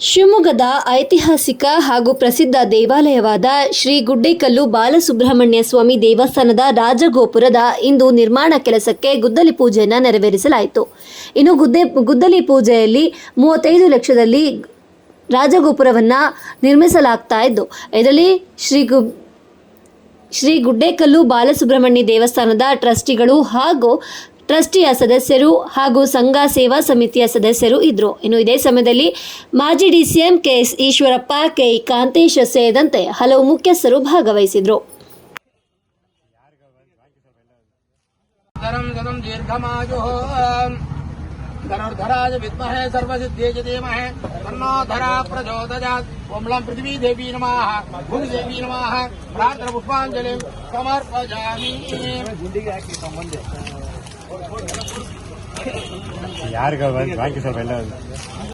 ಶಿವಮೊಗ್ಗದ ಐತಿಹಾಸಿಕ ಹಾಗೂ ಪ್ರಸಿದ್ಧ ದೇವಾಲಯವಾದ ಶ್ರೀ ಗುಡ್ಡೇಕಲ್ಲು ಬಾಲಸುಬ್ರಹ್ಮಣ್ಯ ಸ್ವಾಮಿ ದೇವಸ್ಥಾನದ ರಾಜಗೋಪುರದ ಇಂದು ನಿರ್ಮಾಣ ಕೆಲಸಕ್ಕೆ ಗುದ್ದಲಿ ಪೂಜೆಯನ್ನು ನೆರವೇರಿಸಲಾಯಿತು. ಇನ್ನು ಗುದ್ದೆ, ಗುದ್ದಲಿ ಪೂಜೆಯಲ್ಲಿ ಮೂವತ್ತೈದು ಲಕ್ಷದಲ್ಲಿ ರಾಜಗೋಪುರವನ್ನು ನಿರ್ಮಿಸಲಾಗ್ತಾ ಇದ್ದು, ಇದರಲ್ಲಿ ಶ್ರೀ ಗು, ಶ್ರೀ ಗುಡ್ಡೇಕಲ್ಲು ಬಾಲಸುಬ್ರಹ್ಮಣ್ಯ ದೇವಸ್ಥಾನದ ಟ್ರಸ್ಟಿಗಳು ಹಾಗೂ ಟ್ರಸ್ಟಿಯ ಸದಸ್ಯರು ಹಾಗೂ ಸಂಘ ಸೇವಾ ಸಮಿತಿಯ ಸದಸ್ಯರು ಇದ್ದರು ಇನ್ನು ಇದೇ ಸಮಯದಲ್ಲಿ ಮಾಜಿ DCM KS Eshwarappa KE Kantesh ಸೇರಿದಂತೆ ಹಲವು ಮುಖ್ಯಸ್ಥರು ಭಾಗವಹಿಸಿದರು. ಗರುರ್ಧರಾಜ ವಿದ್ಮಹೇ ಸರ್ವಸಿದ್ಧೇಜ ಧೀಮಹೆ ತನ್ನೋ ಧರ ಪ್ರಚೋದಯಾತ್. ಒಮ್ಲಂ ಪೃಥ್ವೀ ದೇವಿ ನಮಃ. ಭೂಮಿ ದೇವಿ ನಮಃ. ಪ್ರಾರ್ಥನ ಪುಷ್ಪಾಂಜಲಿ ಸಮರ್ಪಜಾಮಿ. ಗುಂಡಿಗೆ ಹಾಕಿ ಸಂಬಂಧ யாருக்கு வாங்கி சொல்றேன்